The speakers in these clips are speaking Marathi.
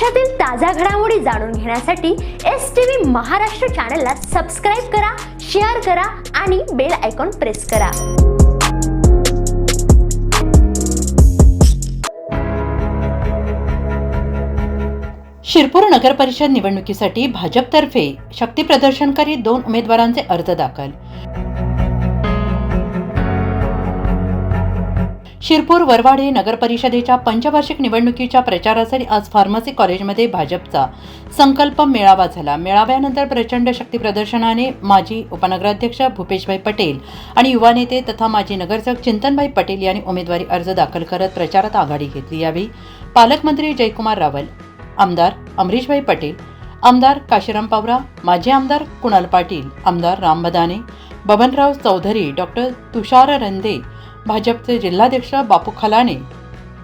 महाराष्ट्रातील ताज्या घडामोडी जाणून घेण्यासाठी एस टी व्ही महाराष्ट्र चॅनलला सबस्क्राईब करा शेअर करा आणि बेल आयकॉन प्रेस करा. शिरपूर नगर परिषद निवडणुकीसाठी भाजपतर्फे शक्तीप्रदर्शनकारी दोन उमेदवारांचे अर्ज दाखल. शिरपूर वरवाडे नगरपरिषदेच्या पंचवार्षिक निवडणुकीच्या प्रचारासाठी आज फार्मसी कॉलेजमध्ये भाजपचा संकल्प मेळावा झाला. मेळाव्यानंतर प्रचंड शक्ती प्रदर्शनाने माजी उपनगराध्यक्ष भूपेशभाई पटेल आणि युवा नेते तथा माजी नगरसेवक चिंतनभाई पटेल यांनी उमेदवारी अर्ज दाखल करत प्रचारात आघाडी घेतली. यावेळी पालकमंत्री जयकुमार रावल आमदार अमरीशभाई पटेल आमदार काशीराम पावरा माजी आमदार कुणाल पाटील आमदार राम बदाने बबनराव चौधरी डॉक्टर तुषार रंदे भाजपचे जिल्हाध्यक्ष बापू खलाणे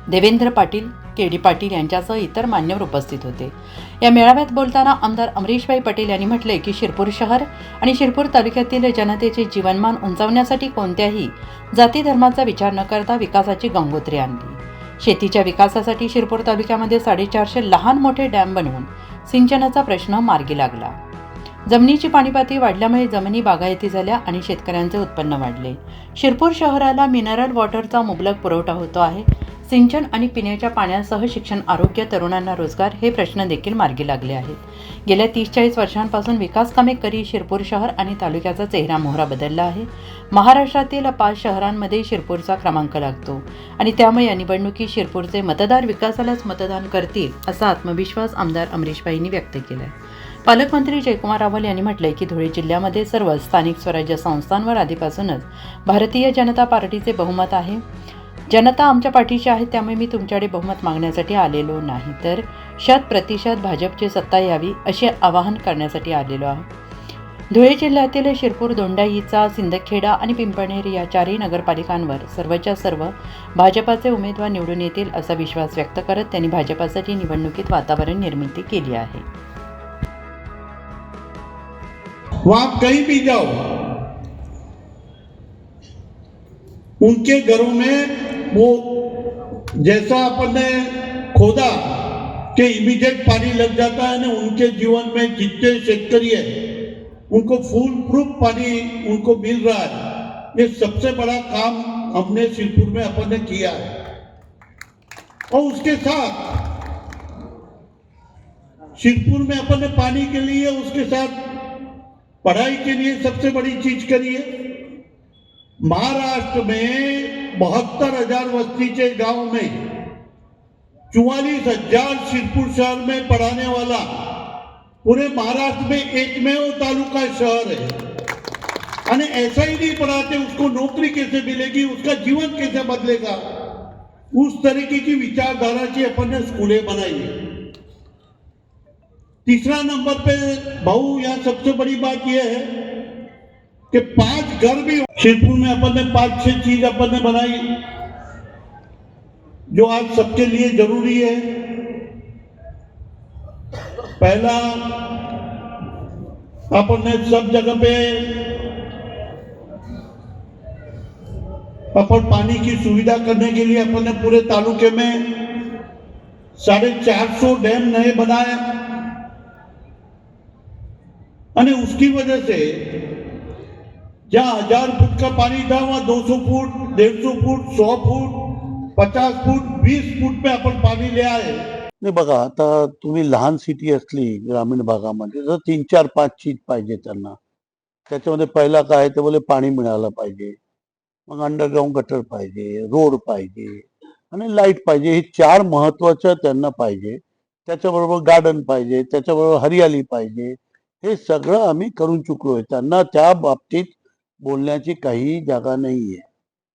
देवेंद्र पाटील के डी पाटील यांच्यासह इतर मान्यवर उपस्थित होते. या मेळाव्यात बोलताना आमदार अमरीशभाई पटेल यांनी म्हटले की शिरपूर शहर आणि शिरपूर तालुक्यातील जनतेचे जीवनमान उंचावण्यासाठी कोणत्याही जाती धर्माचा विचार न करता विकासाची गंगोत्री आणली. शेतीच्या विकासासाठी शिरपूर तालुक्यामध्ये साडेचारशे लहान मोठे डॅम बनवून सिंचनाचा प्रश्न मार्गी लागला. जमिनीची पाणीपातळी वाढल्यामुळे जमिनी बागायती झाल्या आणि शेतकऱ्यांचे उत्पन्न वाढले. शिरपूर शहराला मिनरल वॉटरचा मुबलक पुरवठा होतो आहे. सिंचन आणि पिण्याच्या पाण्यासह शिक्षण आरोग्य तरुणांना रोजगार हे प्रश्न देखील मार्गी लागले आहेत. गेल्या तीस चाळीस वर्षांपासून विकास कामे करी शिरपूर शहर आणि तालुक्याचा चेहरा मोहरा बदलला आहे. महाराष्ट्रातील पाच शहरांमध्ये शिरपूरचा क्रमांक लागतो आणि त्यामुळे या निवडणुकीत शिरपूरचे मतदार विकासालाच मतदान करतील असा आत्मविश्वास आमदार अमरीशबाईंनी व्यक्त केला आहे पालकमंत्री जयकुमार रावल यांनी म्हटलंय की धुळे जिल्ह्यामध्ये सर्व स्थानिक स्वराज्य संस्थांवर आधीपासूनच भारतीय जनता पार्टीचे बहुमत आहे. जनता आमच्या पाठीशी आहे त्यामुळे मी तुमच्याकडे बहुमत मागण्यासाठी आलेलो नाही. तर शत प्रतिशत भाजपची सत्ता यावी असे आवाहन करण्यासाठी आलेलो आहे धुळे जिल्ह्यातील शिरपूर दोंडाईचा सिंदखेडा आणि पिंपळनेर या चारही नगरपालिकांवर सर्वच्या सर्व भाजपाचे उमेदवार निवडून येतील असा विश्वास व्यक्त करत त्यांनी भाजपासाठी निवडणुकीत वातावरण निर्मिती केली आहे. वहां आप कहीं भी जाओ उनके घरों में वो जैसा अपन ने खोदा कि इमीडिएट पानी लग जाता है ना उनके जीवन में जितने शेतकरी है उनको फुल प्रूफ पानी उनको मिल रहा है ये सबसे बड़ा काम हमने शिरपुर में अपन ने किया है और उसके साथ शिरपुर में अपन ने पानी के लिए उसके साथ पढ़ाई के लिए सबसे बड़ी चीज करिए। महाराष्ट्र में बहत्तर हजार वस्ती के गांव में चौवालीस हजार शिरपुर शहर में पढ़ाने वाला पूरे महाराष्ट्र में एकमेव तालुका शहर है। अने ऐसा ही नहीं पढ़ाते उसको नौकरी कैसे मिलेगी उसका जीवन कैसे बदलेगा? उस तरीके की विचारधारा की अपन ने स्कूलें बनाई है। तीसरा नंबर पे भाऊ यहाँ सबसे बड़ी बात यह है कि पांच घर भी शिरपुर में अपन ने पांच छह चीज अपन ने बनाई जो आज सबके लिए जरूरी है पहला अपन ने सब जगह पे अपन पानी की सुविधा करने के लिए अपन ने पूरे तालुके में साढ़े चार सौ डैम नए बनाए અને उसकी वजह से जहाँ हजार फुट का पानी था वहाँ 200 foot 150 foot 100 foot 50 foot 20 foot पे आपण पाणी ले आए नाही बघा आता तुम्ही लहान सिटी असली ग्रामीण भागामध्ये तर तीन चार पाच चीज पाहिजे त्यांना त्याच्यामध्ये पहिला काय ते बोले पाणी मिळालं पाहिजे मग अंडरग्राऊंड गटर पाहिजे रोड पाहिजे आणि लाइट पाहिजे हे चार महत्वाचं त्यांना पाहिजे त्याच्याबरोबर गार्डन पाहिजे त्याच्याबरोबर हरियाली पाहिजे हे सगळं आम्ही करून चुकलोय. त्यांना त्या बाबतीत बोलण्याची काही जागा नाहीये.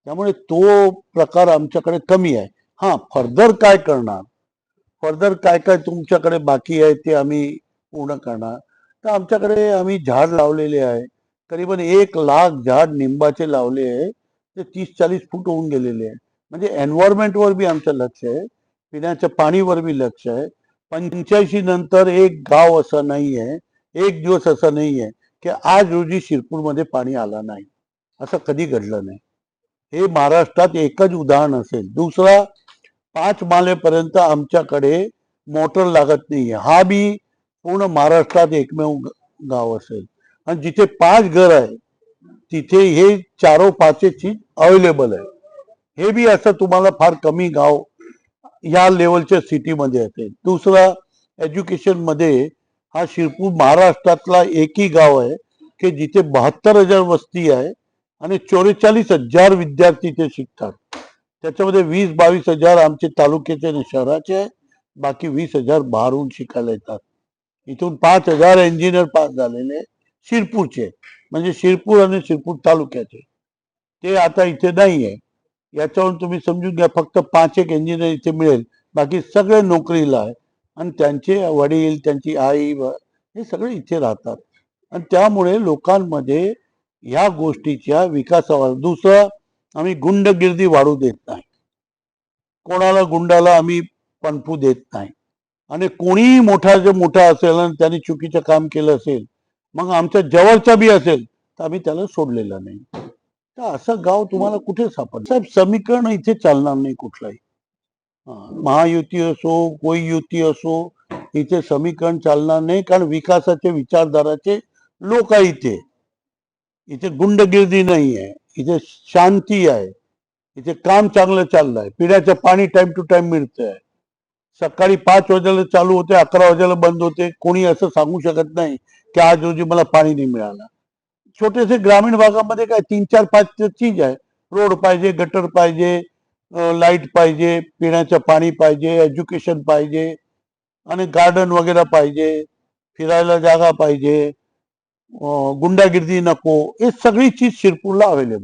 त्यामुळे तो प्रकार आमच्याकडे कमी आहे. हा फर्दर काय करणार? फर्दर काय काय तुमच्याकडे बाकी आहे ते आम्ही पूर्ण करणार. तर आमच्याकडे आम्ही झाड लावलेले आहे. करीबन एक लाख झाड निंबाचे लावले आहे. ते तीस चाळीस फूट होऊन गेलेले आहे. म्हणजे एन्व्हायरमेंटवर बी आमचं लक्ष आहे. पिण्याच्या पाणीवर बी लक्ष आहे. पंच्याऐंशी नंतर एक गाव असं नाही आहे एक दिवस असं नाही आहे की आज रोजी शिरपूरमध्ये पाणी आला नाही. असं कधी घडलं नाही. हे महाराष्ट्रात एकच उदाहरण असेल. दुसरा पाच मालेपर्यंत आमच्याकडे मोटर लागत नाही आहे हा बी पूर्ण महाराष्ट्रात एकमेव गाव असेल. आणि जिथे पाच घर आहे तिथे हे चारो पाचे चीज अवेलेबल आहे. हे बी असं तुम्हाला फार कमी गाव या लेवलच्या सिटीमध्ये असेल दुसरा एज्युकेशनमध्ये हा शिरपूर महाराष्ट्रातला एकही गाव आहे की जिथे बहात्तर हजार वस्ती आहे आणि चौवेचाळीस हजार विद्यार्थी ते शिकतात. त्याच्यामध्ये वीस बावीस हजार आमचे तालुक्याचे आणि शहराचे आहे. बाकी वीस हजार बाहेरून शिकायला येतात. इथून पाच हजार इंजिनियर पास झालेले शिरपूरचे. म्हणजे शिरपूर आणि शिरपूर तालुक्याचे. ते आता इथे नाही आहे. याच्यावरून तुम्ही समजून घ्या फक्त पाच एक इंजिनियर इथे मिळेल. बाकी सगळे नोकरीला आहे. आणि त्यांचे वडील त्यांची आई हे सगळे इथे राहतात. आणि त्यामुळे लोकांमध्ये या गोष्टीच्या विकासावर दुसरं आम्ही गुंडगिर्दी वाढू देत नाही. कोणाला गुंडाला आम्ही पणपू देत नाही. आणि कोणीही मोठा जर मोठा असेल आणि त्याने चुकीचं काम केलं असेल मग आमच्या जवळचा बी असेल तर आम्ही त्याला सोडलेला नाही. तर असं गाव तुम्हाला कुठे सापड साहेब समीकरण इथे चालणार नाही कुठलाही. महायुती असो कोई युती असो इथे समीकरण चालणार नाही कारण विकासाचे विचारधाराचे लोक आहे इथे. इथे गुंडगिर्दी नाही आहे इथे शांती आहे इथे काम चांगलं चाललंय पिण्याचं पाणी टाइम टू टाइम मिळतंय. सकाळी पाच वाजेला चालू होते अकरा वाजेला बंद होते कोणी असं सांगू शकत नाही की आज रोजी मला पाणी नाही मिळालं. छोटेसे ग्रामीण भागामध्ये काय तीन चार पाच चीज आहे. रोड पाहिजे गटर पाहिजे लाइट पाहिजे पिण्याचं पाणी पाहिजे एज्युकेशन पाहिजे आणि गार्डन वगैरे पाहिजे फिरायला जागा पाहिजे गुंडागिर्दी नको हे सगळी चीज शिरपूरला अवेलेबल